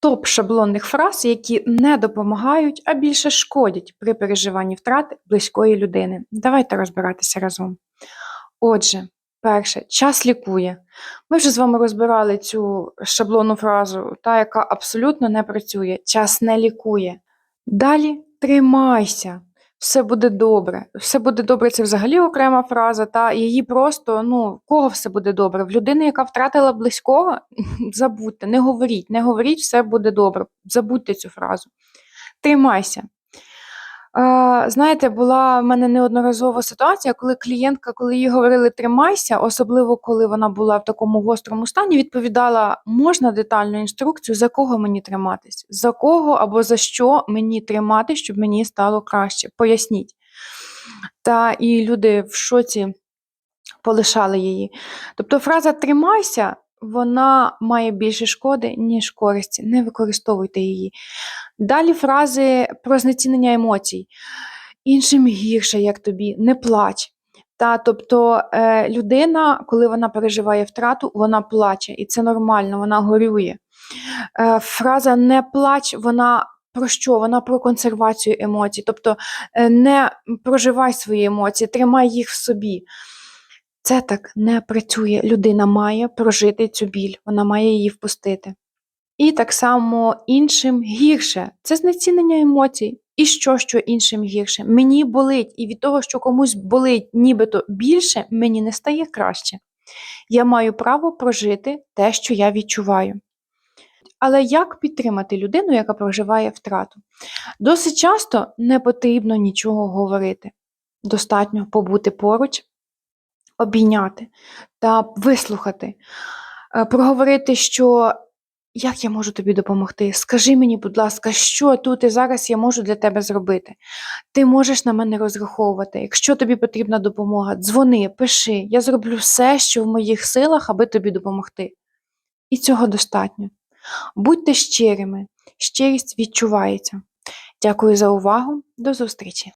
топ шаблонних фраз, які не допомагають, а більше шкодять при переживанні втрати близької людини. Давайте розбиратися разом. Отже, перше, час лікує. Ми вже з вами розбирали цю шаблонну фразу, та, яка абсолютно не працює. Час не лікує. Далі тримайся. Все буде добре. Все буде добре це взагалі окрема фраза, та її просто, ну, в кого все буде добре? В людини, яка втратила близького, забудьте, не говоріть, не говоріть, все буде добре. Забудьте цю фразу. Тримайся. Знаєте, була в мене неодноразова ситуація, коли клієнтка, коли їй говорили тримайся, особливо коли вона була в такому гострому стані, відповідала: можна детальну інструкцію, за кого мені триматись, за кого або за що мені тримати, щоб мені стало краще. Поясніть. Та і люди в шоці полишали її. Тобто фраза тримайся, вона має більше шкоди, ніж користі. Не використовуйте її. Далі фрази про знецінення емоцій. Іншим гірше, як тобі, не плач. Та, тобто е, людина, коли вона переживає втрату, вона плаче, і це нормально, вона горює. Е, фраза не плач, вона про що? Вона про консервацію емоцій. Тобто е, не проживай свої емоції, тримай їх в собі. Це так не працює. Людина має прожити цю біль, вона має її впустити. І так само іншим гірше це знецінення емоцій. І що, що іншим гірше? Мені болить, і від того, що комусь болить нібито більше, мені не стає краще. Я маю право прожити те, що я відчуваю. Але як підтримати людину, яка проживає втрату? Досить часто не потрібно нічого говорити. Достатньо побути поруч, обійняти та вислухати, Е, проговорити, що як я можу тобі допомогти? Скажи мені, будь ласка, що тут і зараз я можу для тебе зробити? Ти можеш на мене розраховувати. Якщо тобі потрібна допомога, дзвони, пиши. Я зроблю все, що в моїх силах, аби тобі допомогти. І цього достатньо. Будьте щирими, щирість відчувається. Дякую за увагу, до зустрічі!